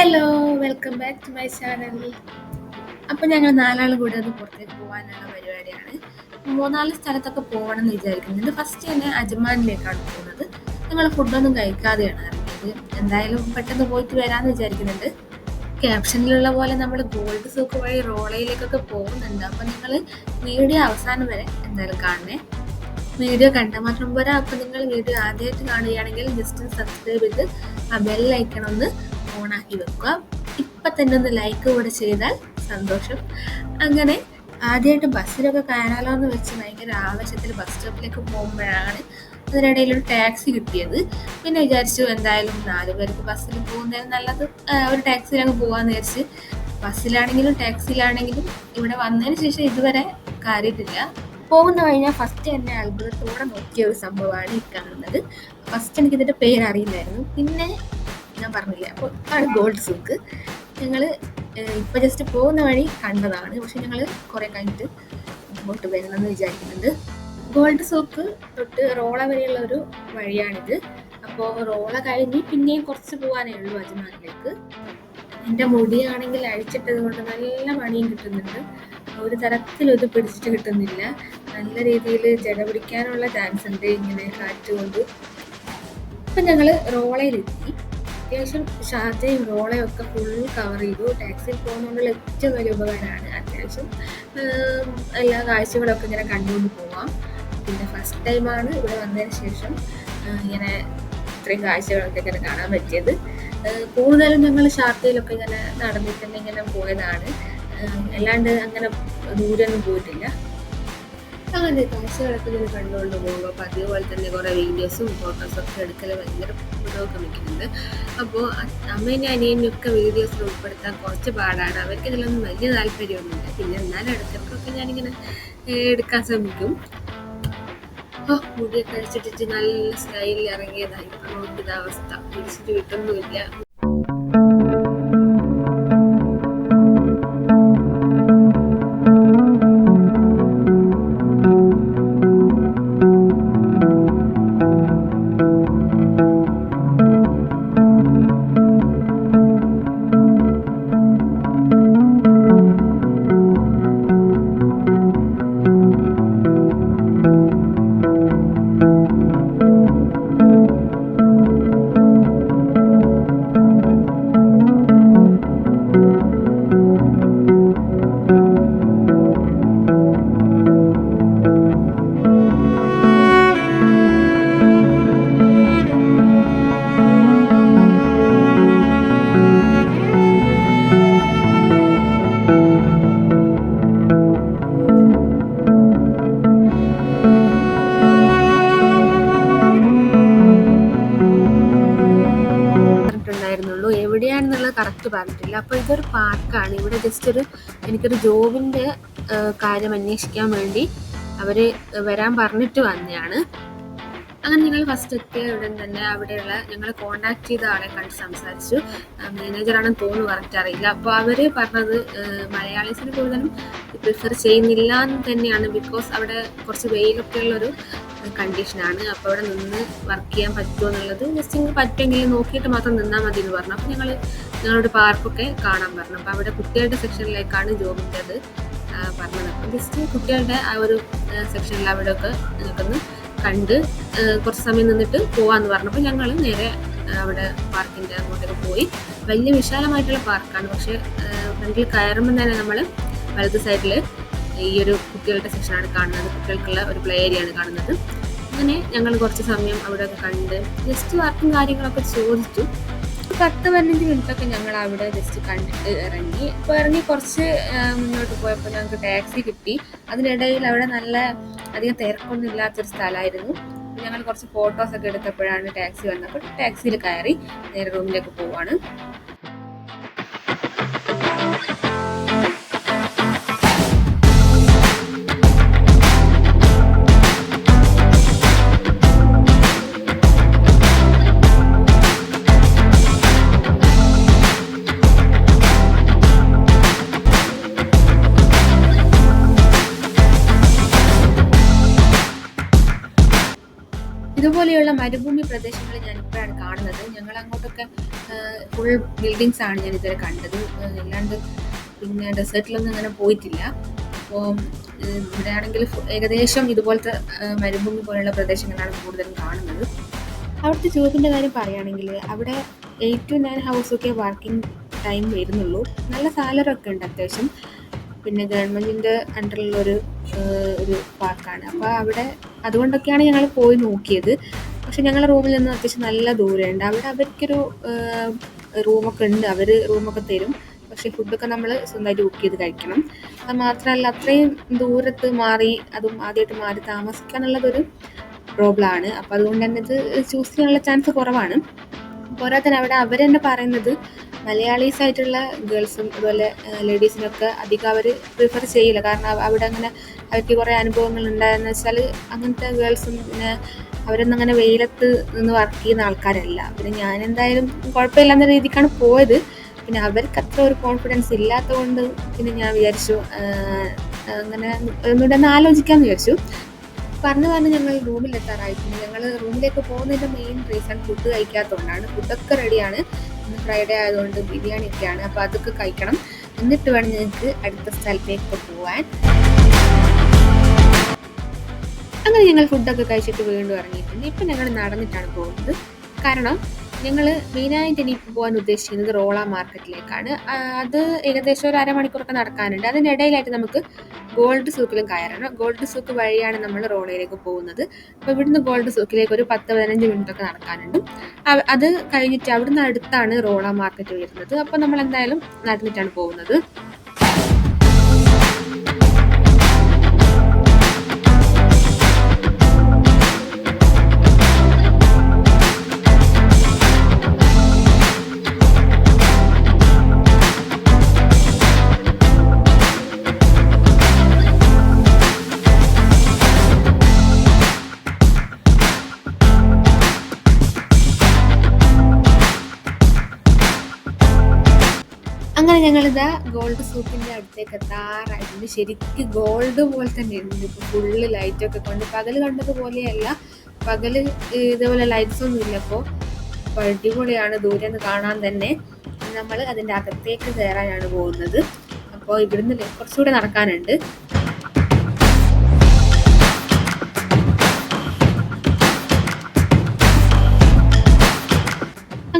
Hello welcome back to my channel അപ്പം ഞങ്ങൾ നാലാൾ കൂടെ ഒന്ന് പുറത്തേക്ക് പോകാനുള്ള പരിപാടിയാണ്. മൂന്നാൽ സ്ഥലത്തൊക്കെ പോകണം എന്ന് വിചാരിക്കുന്നുണ്ട്. ഫസ്റ്റ് തന്നെ അജ്മാനിലേക്കാണ് പോകുന്നത്. ഞങ്ങൾ ഫുഡൊന്നും കഴിക്കാതെയാണ് ഇറങ്ങിയത്. എന്തായാലും പെട്ടെന്ന് പോയിട്ട് വരാമെന്ന് വിചാരിക്കുന്നുണ്ട്. ക്യാപ്ഷനിലുള്ള പോലെ നമ്മൾ ഗോൾഡ് സൂക്ക് വഴി റോളയിലേക്കൊക്കെ പോകുന്നുണ്ട്. അപ്പം നിങ്ങൾ വീഡിയോ അവസാനം വരെ എന്തായാലും കാണണേ. വീഡിയോ കണ്ട മാത്രം പോരാ. അപ്പം നിങ്ങൾ വീഡിയോ ആദ്യമായിട്ട് കാണുകയാണെങ്കിൽ ജസ്റ്റ് സബ്സ്ക്രൈബ് ചെയ്ത് ആ ഒന്ന് ഓണാക്കി വെക്കുക. ഇപ്പം തന്നെ ഒന്ന് ലൈക്ക് കൂടെ ചെയ്താൽ സന്തോഷം. അങ്ങനെ ആദ്യമായിട്ട് ബസ്സിലൊക്കെ കയറാലോ എന്ന് വെച്ച് ഭയങ്കര ആവശ്യത്തിൽ ബസ് സ്റ്റോപ്പിലേക്ക് പോകുമ്പോഴാണ് അതിനിടയിൽ ഒരു ടാക്സി കിട്ടിയത്. പിന്നെ വിചാരിച്ചു എന്തായാലും നാലു പേർക്ക് ബസ്സിൽ പോകുന്നതിന് നല്ലത്. ഒരു ടാക്സിയിലങ്ങ് പോകാമെന്ന് വിചാരിച്ച് ബസ്സിലാണെങ്കിലും ടാക്സിയിലാണെങ്കിലും ഇവിടെ വന്നതിന് ശേഷം ഇതുവരെ കാര്യത്തില്ല പോകുന്ന ഞാൻ ഫസ്റ്റ് എന്നെ അത്ഭുതത്തോടെ നോക്കിയ ഒരു സംഭവമാണ് ഈ കാണുന്നത്. ഫസ്റ്റ് എനിക്ക് പേരറിയില്ലായിരുന്നു. പിന്നെ ഞാൻ പറഞ്ഞില്ല? അപ്പോൾ ആണ് ഗോൾഡ് സൂക്ക് ഞങ്ങൾ ഇപ്പൊ ജസ്റ്റ് പോകുന്ന വഴി കണ്ടതാണ്. പക്ഷെ ഞങ്ങൾ കുറേ കഴിഞ്ഞിട്ട് ഇങ്ങോട്ട് വരണമെന്ന് വിചാരിക്കുന്നുണ്ട്. ഗോൾഡ് സൂക്ക് തൊട്ട് റോള വരെയുള്ള ഒരു വഴിയാണിത്. അപ്പോൾ റോള കഴിഞ്ഞ് പിന്നെയും കുറച്ച് പോകാനേ ഉള്ളൂ അജ്മാനിലേക്ക്. എന്റെ മുടിയാണെങ്കിൽ അഴിച്ചിട്ടത് കൊണ്ട് നല്ല പണിയും കിട്ടുന്നുണ്ട്. ഒരു തരത്തിലും ഇത് പിടിച്ചിട്ട് കിട്ടുന്നില്ല. നല്ല രീതിയിൽ ജട പിടിക്കാനുള്ള ചാൻസ് ഉണ്ട് ഇങ്ങനെ കാറ്റ് കൊണ്ട്. ഇപ്പം ഞങ്ങൾ റോളയിലെത്തി അത്യാവശ്യം ഷാർജയും റോളയും ഒക്കെ ഫുൾ കവർ ചെയ്തു. ടാക്സിയിൽ പോകുന്നതുകൊണ്ടുള്ള ഏറ്റവും വലിയ ഉപകാരമാണ് അത്യാവശ്യം എല്ലാ കാഴ്ചകളൊക്കെ ഇങ്ങനെ കണ്ടുകൊണ്ട് പോവാം. പിന്നെ ഫസ്റ്റ് ടൈമാണ് ഇവിടെ വന്നതിന് ശേഷം ഇങ്ങനെ ഇത്രയും കാഴ്ചകളൊക്കെ ഇങ്ങനെ കാണാൻ പറ്റിയത്. കൂടുതലും ഞങ്ങൾ ഷാർജയിലൊക്കെ ഇങ്ങനെ നടന്നിട്ട് തന്നെ ഇങ്ങനെ പോയതാണ്. അല്ലാണ്ട് അങ്ങനെ ദൂരൊന്നും പോയിട്ടില്ല. അങ്ങനെ കാശ് ഇങ്ങനെ കണ്ടുകൊണ്ട് പോകും. അപ്പോൾ അതേപോലെ തന്നെ കുറേ വീഡിയോസും ഫോട്ടോസും ഒക്കെ എടുക്കൽ ഭയങ്കര പുരോഗമിക്കുന്നുണ്ട്. അപ്പോൾ അമ്മേനെ അനിയനും ഒക്കെ വീഡിയോസിൽ ഉൾപ്പെടുത്താൻ കുറച്ച് പാടാണ്. അവർക്ക് ഇതിലൊന്നും വലിയ താല്പര്യമൊന്നുമില്ല. പിന്നെ എന്നാലും അടുത്തവർക്കൊക്കെ ഞാനിങ്ങനെ എടുക്കാൻ ശ്രമിക്കും. അപ്പോൾ മുടിയൊക്കെ അടിച്ചിട്ടിട്ട് നല്ല സ്റ്റൈലിൽ ഇറങ്ങിയതായി അവസ്ഥ. തിരിച്ചിട്ട് കിട്ടുന്നുമില്ല എവിടെയാണെന്നുള്ളത് കറക്റ്റ് പറഞ്ഞിട്ടില്ല. അപ്പോൾ ഇതൊരു പാർക്കാണ് ഇവിടെ ജസ്റ്റ് ഒരു എനിക്കൊരു ജോബിന്റെ കാര്യം അന്വേഷിക്കാൻ വേണ്ടി അവർ വരാൻ പറഞ്ഞിട്ട് വന്നതാണ് അങ്ങനെ ഞങ്ങൾ ഫസ്റ്റ് എത്തിയ ഉടൻ തന്നെ അവിടെയുള്ള ഞങ്ങൾ കോണ്ടാക്ട് ചെയ്ത ആളെ കണ്ട് സംസാരിച്ചു. മാനേജറാണെന്ന് തോന്നുന്നു കറക്റ്റ് അറിയില്ല. അപ്പോൾ അവർ പറഞ്ഞത് മലയാളീസിന് കൂടുതലും പ്രിഫർ ചെയ്യുന്നില്ല എന്ന് തന്നെയാണ് ബിക്കോസ് അവിടെ കുറച്ച് വെയിലൊക്കെ ഉള്ളൊരു കണ്ടീഷനാണ് അപ്പോൾ അവിടെ നിന്ന് വർക്ക് ചെയ്യാൻ പറ്റുമോ എന്നുള്ളത് ജസ്റ്റ് പറ്റുമെങ്കിൽ നോക്കിയിട്ട് മാത്രം നിന്നാൽ മതി എന്ന് പറഞ്ഞു. അപ്പോൾ ഞങ്ങൾ ഞങ്ങളുടെ പാർക്കൊക്കെ കാണാൻ പറഞ്ഞു. അപ്പോൾ അവിടെ കുട്ടികളുടെ സെക്ഷനിലേക്കാണ് ജോബിന്റെ അത് ആ, പറഞ്ഞത്. അപ്പം ജസ്റ്റ് കുട്ടികളുടെ ആ ഒരു സെക്ഷനിൽ അവിടെയൊക്കെ നിൽക്കുന്നു കണ്ട് കുറച്ച് സമയം നിന്നിട്ട് പോവാന്ന് പറഞ്ഞപ്പോൾ ഞങ്ങൾ നേരെ അവിടെ പാർക്കിന്റെ അങ്ങോട്ടേക്ക് പോയി. വലിയ വിശാലമായിട്ടുള്ള പാർക്കാണ്. പക്ഷേ ഫ്രണ്ടിൽ കയറുമ്പോൾ തന്നെ നമ്മൾ വലത് സൈഡിൽ ഈ ഒരു കുട്ടികളുടെ സെക്ഷനാണ് കാണുന്നത്. കുട്ടികൾക്കുള്ള ഒരു പ്ലേ ഏരിയയാണ് കാണുന്നത്. അങ്ങനെ ഞങ്ങൾ കുറച്ച് സമയം അവിടെ ഒക്കെ കണ്ട് ജസ്റ്റ് വർക്കും കാര്യങ്ങളൊക്കെ ചോദിച്ചു. പത്ത് പതിനഞ്ച് മിനിറ്റൊക്കെ ഞങ്ങൾ അവിടെ ജസ്റ്റ് കണ്ടിട്ട് ഇറങ്ങി. അപ്പോൾ ഇറങ്ങി കുറച്ച് മുന്നോട്ട് പോയപ്പോൾ ഞങ്ങൾക്ക് ടാക്സി കിട്ടി. അതിനിടയിൽ അവിടെ നല്ല അധികം തിരക്കൊന്നും ഇല്ലാത്തൊരു സ്ഥലമായിരുന്നു. ഞങ്ങൾ കുറച്ച് ഫോട്ടോസ് ഒക്കെ എടുത്തപ്പോഴാണ് ടാക്സി വന്നപ്പോൾ ടാക്സിയിൽ കയറി നേരെ റൂമിലേക്ക് പോവാണ്. ഇതുപോലെയുള്ള മരുഭൂമി പ്രദേശങ്ങൾ ഞാൻ ഇപ്പോഴാണ് കാണുന്നത്. ഞങ്ങൾ അങ്ങോട്ടൊക്കെ ഫുൾ ബിൽഡിങ്സ് ആണ് ഞാൻ ഇതുവരെ കണ്ടത് അല്ലാണ്ട് പിന്നെ ഡെസേർട്ടിലൊന്നും അങ്ങനെ പോയിട്ടില്ല. അപ്പോൾ ഇവിടെ ആണെങ്കിൽ ഏകദേശം ഇതുപോലത്തെ മരുഭൂമി പോലെയുള്ള പ്രദേശങ്ങളാണ് കൂടുതലും കാണുന്നത്. അവിടുത്തെ ജോബിന്റെ കാര്യം പറയുകയാണെങ്കിൽ അവിടെ എയ്റ്റ് ടു നയൻ ഹവേഴ്സൊക്കെ വർക്കിംഗ് ടൈം വരുന്നുള്ളൂ. നല്ല സാലറി ഒക്കെ ഉണ്ട് അത്യാവശ്യം. പിന്നെ ഗവൺമെന്റിന്റെ അണ്ടറിലുള്ളൊരു ഒരു പാർക്കാണ്. അപ്പോൾ അവിടെ അതുകൊണ്ടൊക്കെയാണ് ഞങ്ങൾ പോയി നോക്കിയത്. പക്ഷെ ഞങ്ങളുടെ റൂമിൽ നിന്ന് അത്യാവശ്യം നല്ല ദൂരമുണ്ട് അവിടെ അവർക്കൊരു റൂമൊക്കെ ഉണ്ട്. അവർ റൂമൊക്കെ തരും. പക്ഷേ ഫുഡൊക്കെ നമ്മൾ സ്വന്തമായിട്ട് ബുക്ക് ചെയ്ത് കഴിക്കണം. അത് മാത്രമല്ല അത്രയും ദൂരത്ത് മാറി അതും ആദ്യമായിട്ട് മാറി താമസിക്കാനുള്ളതൊരു പ്രോബ്ലം പ്രോബ്ലമാണ്. അപ്പോൾ അതുകൊണ്ട് തന്നെ ഇത് ചൂസ് ചെയ്യാനുള്ള ചാൻസ് കുറവാണ്. പോരാത്തന്നെ അവിടെ അവർ പറയുന്നത് മലയാളീസ് ആയിട്ടുള്ള ഗേൾസും അതുപോലെ ലേഡീസിനൊക്കെ അധികം അവർ പ്രിഫർ ചെയ്യില്ല. കാരണം അവിടെ അങ്ങനെ അവർക്ക് കുറേ അനുഭവങ്ങൾ ഉണ്ടായെന്ന് വെച്ചാൽ അങ്ങനത്തെ ഗേൾസും പിന്നെ അവരൊന്നും അങ്ങനെ വെയിലത്ത് നിന്ന് വർക്ക് ചെയ്യുന്ന ആൾക്കാരല്ല. പിന്നെ ഞാൻ എന്തായാലും കുഴപ്പമില്ലാത്ത രീതിക്കാണ് പോയത്. പിന്നെ അവർക്ക് അത്ര ഒരു കോൺഫിഡൻസ് ഇല്ലാത്തതുകൊണ്ട് പിന്നെ ഞാൻ വിചാരിച്ചു അങ്ങനെ ഒന്നുകൂടെ ഒന്ന് ആലോചിക്കാമെന്ന് വിചാരിച്ചു. പറഞ്ഞു പറഞ്ഞ് ഞങ്ങൾ റൂമിൽ എത്താറായിട്ടുണ്ട് ഞങ്ങൾ റൂമിലേക്ക് പോകുന്നതിന്റെ മെയിൻ റീസൺ ഫുഡ് കഴിക്കാത്തതുകൊണ്ടാണ്. ഫുഡൊക്കെ റെഡിയാണ്. ഇന്ന് ഫ്രൈഡേ ആയതുകൊണ്ട് ബിരിയാണി ഒക്കെയാണ് അപ്പോൾ അതൊക്കെ കഴിക്കണം. എന്നിട്ട് വേണം ഞങ്ങൾക്ക് അടുത്ത സ്ഥലത്തേക്ക് പോകാൻ അങ്ങനെ ഞങ്ങൾ ഫുഡൊക്കെ കഴിച്ചിട്ട് വീണ്ടും ഇറങ്ങിയിട്ടുണ്ട്. ഇപ്പം ഞങ്ങൾ നടന്നിട്ടാണ് പോകുന്നത്. കാരണം ഞങ്ങൾ മെയിനായിട്ട് ഇനി പോകാൻ ഉദ്ദേശിക്കുന്നത് റോള മാർക്കറ്റിലേക്കാണ്. അത് ഏകദേശം ഒരു അരമണിക്കൂറൊക്കെ നടക്കാനുണ്ട്. അതിനിടയിലായിട്ട് നമുക്ക് ഗോൾഡ് സൂക്കിലും കയറണം. ഗോൾഡ് സൂക്ക് വഴിയാണ് നമ്മൾ റോളയിലേക്ക് പോകുന്നത്. അപ്പോൾ ഇവിടുന്ന് ഗോൾഡ് സൂക്കിലേക്ക് ഒരു പത്ത് പതിനഞ്ച് മിനിറ്റ് ഒക്കെ നടക്കാനുണ്ട് അത് കഴിഞ്ഞിട്ട് അവിടുന്ന് അടുത്താണ് റോള മാർക്കറ്റ് വരുന്നത്. അപ്പോൾ നമ്മൾ എന്തായാലും നടന്നിട്ടാണ് പോകുന്നത്. അങ്ങനെ ഞങ്ങളിതാ ഗോൾഡ് സൂപ്പിന്റെ അടുത്തേക്ക് എത്താറായിട്ടുണ്ട് ശരിക്കും ഗോൾഡ് പോലെ തന്നെ ഉണ്ട് ഇപ്പൊ ഫുള്ള് ലൈറ്റൊക്കെ കൊണ്ട്. പകൽ കണ്ടതുപോലെയല്ല പകൽ ഇതുപോലെ ലൈറ്റ്സ് ഒന്നും ഇല്ല അപ്പോൾ അപ്പോൾ അടിപൊളിയാണ് ദൂരെ നിന്ന് കാണാൻ തന്നെ. നമ്മൾ അതിന്റെ അകത്തേക്ക് കയറാനാണ് പോകുന്നത്. അപ്പോൾ ഇവിടുന്ന് കുറച്ചുകൂടെ നടക്കാനുണ്ട്.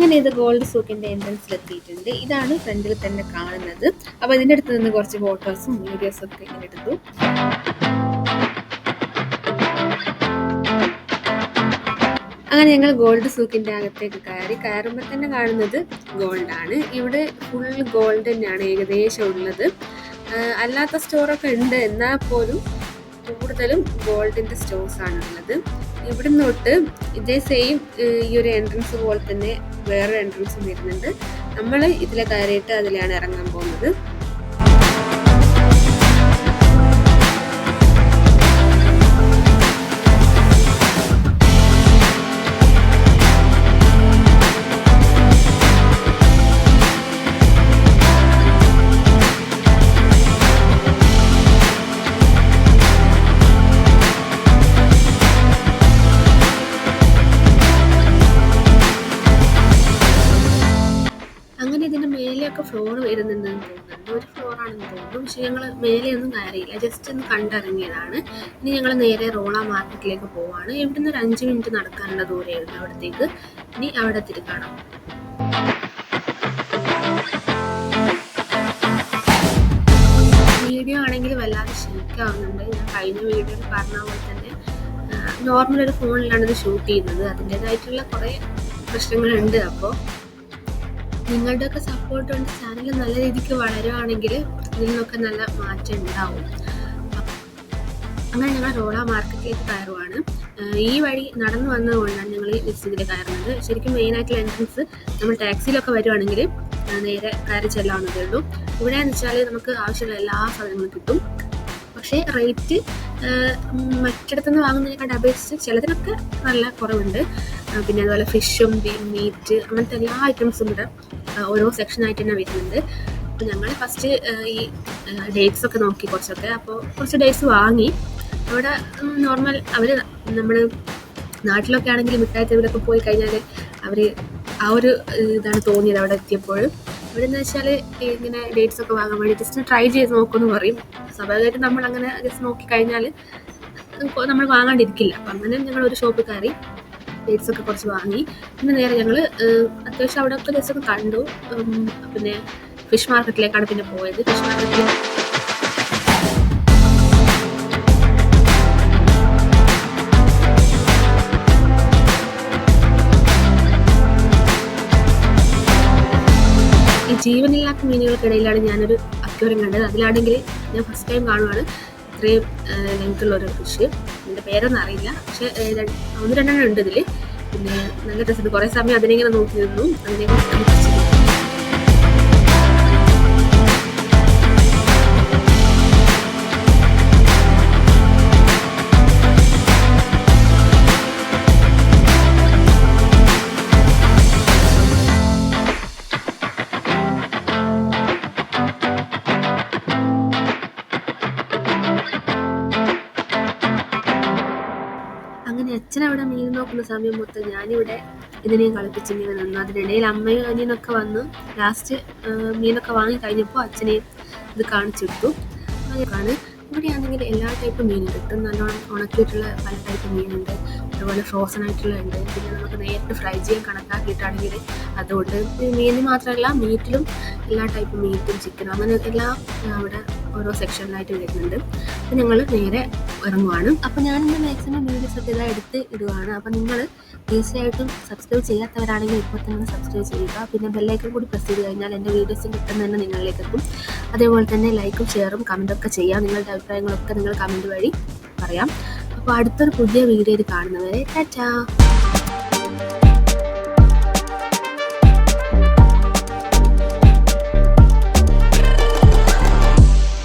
അങ്ങനെ ഇത് ഗോൾഡ് സൂക്കിന്റെ എൻട്രൻസിൽ എത്തിയിട്ടുണ്ട് ഇതാണ് ഫ്രണ്ടിൽ തന്നെ കാണുന്നത്. അപ്പോൾ ഇതിന്റെ അടുത്ത് നിന്ന് കുറച്ച് ഫോട്ടോസും വീഡിയോസും ഒക്കെ ഇങ്ങനെ എടുത്തു. അങ്ങനെ ഞങ്ങൾ ഗോൾഡ് സൂക്കിന്റെ അകത്തേക്ക് കയറി. കയറുമ്പോൾ തന്നെ കാണുന്നത് ഗോൾഡാണ് ഇവിടെ ഫുൾ ഗോൾഡ് തന്നെയാണ് ഏകദേശം ഉള്ളത്. അല്ലാത്ത സ്റ്റോറൊക്കെ ഉണ്ട്. എന്നാൽ പോലും കൂടുതലും ഗോൾഡിന്റെ സ്റ്റോർസ് ഉള്ളത് ഇവിടുന്ന് തൊട്ട് ഇതേ സെയിം ഈ ഒരു എൻട്രൻസ് പോലെ തന്നെ വേറൊരു എൻട്രൻസും വരുന്നുണ്ട്. നമ്മൾ ഇതിലെ കയറിയിട്ട് അതിലാണ് ഇറങ്ങാൻ പോകുന്നത്. ആണെന്ന് തോന്നുന്നു പക്ഷെ ഞങ്ങൾ മേലെയൊന്നും കയറിയില്ല. ജസ്റ്റ് ഒന്ന് കണ്ടിറങ്ങിയതാണ്. ഇനി ഞങ്ങൾ നേരെ റോള മാർക്കറ്റിലേക്ക് പോവാണ്. ഇവിടുന്ന് ഒരു അഞ്ച് മിനിറ്റ് നടക്കാനുള്ള ദൂരമായിരുന്നു അവിടത്തേക്ക്. ഇനി അവിടെ തിരിക്കണം കാണാം. വീഡിയോ ആണെങ്കിൽ വല്ലാതെ ഷേക്കാവുന്നുണ്ട് ഞാൻ കഴിഞ്ഞ വീഡിയോയിൽ പറഞ്ഞ പോലെ തന്നെ നോർമൽ ഒരു ഫോണിലാണ് ഇത് ഷൂട്ട് ചെയ്യുന്നത്. അതിന്റെതായിട്ടുള്ള കുറേ പ്രശ്നങ്ങളുണ്ട് അപ്പോൾ നിങ്ങളുടെയൊക്കെ സപ്പോർട്ട് കൊണ്ട് ചാനൽ നല്ല രീതിക്ക് വളരുവാണെങ്കിൽ ഇതിനൊക്കെ നല്ല മാറ്റം ഉണ്ടാവും. അങ്ങനെ ഞങ്ങൾ റോള മാർക്കറ്റിലേക്ക് കയറുവാണ്. ഈ വഴി നടന്നു വന്നതുകൊണ്ടാണ് ഞങ്ങൾ ഈ ലിസ്റ്റിൽ കയറുന്നത്. ശരിക്കും മെയിനായിട്ടുള്ള എൻട്രൻസ് നമ്മൾ ടാക്സിയിലൊക്കെ വരുവാണെങ്കിൽ നേരെ കയറി ചെല്ലാവുന്നതേ ഉള്ളൂ. ഇവിടെ എന്ന് വെച്ചാൽ നമുക്ക് ആവശ്യമുള്ള എല്ലാ സാധനങ്ങളും കിട്ടും. പക്ഷേ റേറ്റ് മറ്റിടത്തുനിന്ന് വാങ്ങുന്നതിനെക്കാട്ട് അപേക്ഷിച്ച് ചിലതിനൊക്കെ നല്ല കുറവുണ്ട്. പിന്നെ അതുപോലെ ഫിഷും മീറ്റ് അങ്ങനത്തെ എല്ലാ ഐറ്റംസും ഇവിടെ ഓരോ സെക്ഷനായിട്ട് തന്നെ വരുന്നുണ്ട്. അപ്പോൾ ഞങ്ങൾ ഫസ്റ്റ് ഈ ഡേറ്റ്സ് ഒക്കെ നോക്കി കുറച്ചൊക്കെ. അപ്പോൾ കുറച്ച് ഡേറ്റ്സ് വാങ്ങി. അവിടെ നോർമൽ അവർ നമ്മൾ നാട്ടിലൊക്കെ ആണെങ്കിൽ മിഠായി തെരുവിലൊക്കെ പോയി കഴിഞ്ഞാൽ അവർ ആ ഒരു ഇതാണ് തോന്നിയത് അവിടെ എത്തിയപ്പോൾ ഇവിടെ എന്ന് വെച്ചാൽ ഇങ്ങനെ ഡേറ്റ്സ് ഒക്കെ വാങ്ങാൻ വേണ്ടി ജസ്റ്റ് ട്രൈ ചെയ്ത് നോക്കുമെന്ന് പറയും. സ്വാഭാവികമായിട്ട് നമ്മൾ അങ്ങനെ ജസ്റ്റ് നോക്കി കഴിഞ്ഞാൽ നമ്മൾ വാങ്ങാണ്ടിരിക്കില്ല. അപ്പം അങ്ങനെ ഞങ്ങൾ ഒരു ഷോപ്പിൽ കയറി ഡേറ്റ്സ് ഒക്കെ കുറച്ച് വാങ്ങി. പിന്നെ നേരെ ഞങ്ങൾ അത്യാവശ്യം അവിടെ ഒക്കെ ജസ്റ്റ് ഒക്കെ കണ്ടു. പിന്നെ ഫിഷ് മാർക്കറ്റിലേക്കാണ് പിന്നെ പോയത്. ഫിഷ് മാർക്കറ്റിൽ ജീവനില്ലാത്ത മീനുകൾക്കിടയിലാണ് ഞാനൊരു അക്വേറിയം കണ്ടത്. അതിലാണെങ്കിൽ ഞാൻ ഫസ്റ്റ് ടൈം കാണുവാണ്. ഇത്രയും ലെങ്ത് ഉള്ള ഒരു ഫിഷ് എന്റെ പേരൊന്നും അറിയില്ല. പക്ഷേ ഒന്ന് രണ്ടെണ്ണം ഉണ്ട് ഇതിൽ പിന്നെ നല്ല രസമുണ്ട്. കുറേ സമയം അതിനെങ്ങനെ നോക്കി നിന്നു. അതിനെ നോക്കുന്ന സമയം മൊത്തം ഞാനിവിടെ ഇതിനെയും കളിപ്പിച്ച് ഇങ്ങനെ നിന്നു. അതിനിടയിൽ അമ്മയും അനിയനൊക്കെ വന്ന് ലാസ്റ്റ് മീനൊക്കെ വാങ്ങി കഴിഞ്ഞപ്പോൾ അച്ഛനെയും ഇത് കാണിച്ചിട്ടു അങ്ങനെയാണ് ഇവിടെയാണെങ്കിൽ എല്ലാ ടൈപ്പ് മീനും കിട്ടും നല്ലോണം ഉണക്കിയിട്ടുള്ള പല ടൈപ്പ് മീനുണ്ട്. അതുപോലെ ഫ്രോസൺ ആയിട്ടുള്ള ഉണ്ട് പിന്നെ നമുക്ക് നേരിട്ട് ഫ്രൈ ചെയ്യാൻ കണക്കാക്കിയിട്ടാണെങ്കിൽ അതുകൊണ്ട് മീനിന് മാത്രമല്ല മീറ്റിലും എല്ലാ ടൈപ്പ് മീറ്റും ചിക്കനും അങ്ങനെ എല്ലാം അവിടെ ഓരോ സെക്ഷനിലായിട്ട് വരുന്നുണ്ട്. അപ്പം ഞങ്ങൾ നേരെ ഇറങ്ങുവാണ്. അപ്പം ഞാനിന്ന് മാക്സിമം വീഡിയോസ് ഒക്കെ ഇതാ എടുത്ത് ഇടുവാണ്. അപ്പം നിങ്ങൾ തീർച്ചയായിട്ടും സബ്സ്ക്രൈബ് ചെയ്യാത്തവരാണെങ്കിൽ ഇപ്പോൾ തന്നെ സബ്സ്ക്രൈബ് ചെയ്യുക. പിന്നെ ബെല്ലൈക്കൺ കൂടി പ്രസ് ചെയ്ത് കഴിഞ്ഞാൽ എന്റെ വീഡിയോസ് പെട്ടെന്ന് തന്നെ നിങ്ങളിലേക്ക് എത്തും. അതേപോലെ തന്നെ ലൈക്കും ഷെയറും കമന്റൊക്കെ ചെയ്യാം. നിങ്ങളുടെ അഭിപ്രായങ്ങളൊക്കെ നിങ്ങൾ കമന്റ് വഴി പറയാം. അപ്പോൾ അടുത്തൊരു പുതിയ വീഡിയോയിൽ കാണുന്നവരെ ടാറ്റാ!